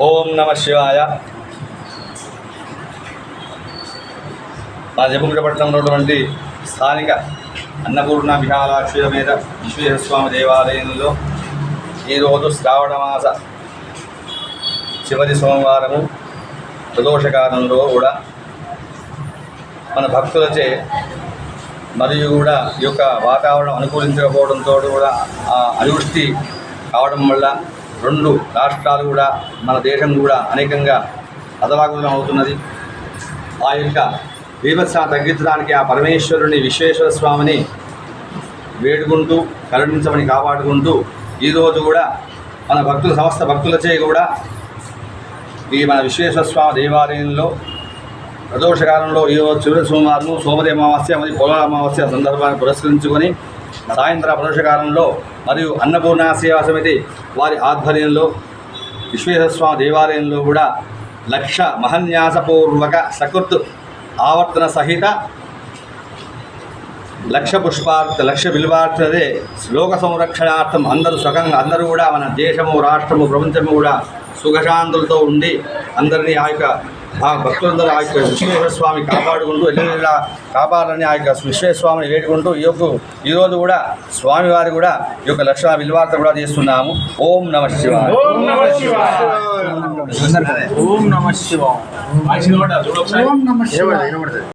ఓం నమ శివాయ. మా జమ్మగుడ్డ ఉన్నటువంటి స్థానిక అన్నపూర్ణ విహారాక్షుల మీద విశ్వేశ్వర స్వామి దేవాలయంలో ఈరోజు శ్రావణ మాస చివరి సోమవారము ప్రదోషకాలంలో కూడా మన భక్తులచే మరియు కూడా ఈ యొక్క వాతావరణం అనుకూలించకపోవడంతో కూడా ఆ అనివృష్టి కావడం వల్ల రెండు రాష్ట్రాలు కూడా మన దేశం కూడా అనేకంగా అదలాగులం అవుతున్నది. ఆ యొక్క బీభత్సాన్ని తగ్గించడానికి ఆ పరమేశ్వరుని విశ్వేశ్వర స్వామిని వేడుకుంటూ కరుణించమని కాపాడుకుంటూ ఈరోజు కూడా మన భక్తుల సమస్త భక్తులచే కూడా ఈ మన విశ్వేశ్వర దేవాలయంలో ప్రదోషకాలంలో ఈరోజు చివరి సోమవారం సోమరి అమావాస్య మరియు పొలాల అమావాస్య సందర్భాన్ని పురస్కరించుకొని సాయంత్ర ప్రదోషకాలంలో మరియు అన్నపూర్ణ సేవా సమితి వారి ఆధ్వర్యంలో విశ్వేశ్వర దేవాలయంలో కూడా లక్ష మహన్యాసపూర్వక సకృత్ ఆవర్తన సహిత లక్ష పుష్పార్థ లక్ష విలువార్థదే శ్లోక సంరక్షణార్థం అందరూ సుఖంగా అందరూ కూడా మన దేశము రాష్ట్రము ప్రపంచము కూడా సుఖశాంతులతో ఉండి అందరినీ ఆ యొక్క ఆ భక్తులందరూ ఆ యొక్క విశ్వేశ్వర స్వామి కాపాడుకుంటూ ఎల్లులా కాపాడాలని ఆ యొక్క విశ్వేశ్వర స్వామిని వేడుకుంటూ ఈ యొక్క ఈరోజు కూడా స్వామివారి కూడా ఈ యొక్క లక్షణ బిల్వార్త కూడా చేస్తున్నాము. ఓం నమ శివాయ. ఓం నమ శివాయ. ఓం నమ శివాయ. ఓం నమ శివాయ.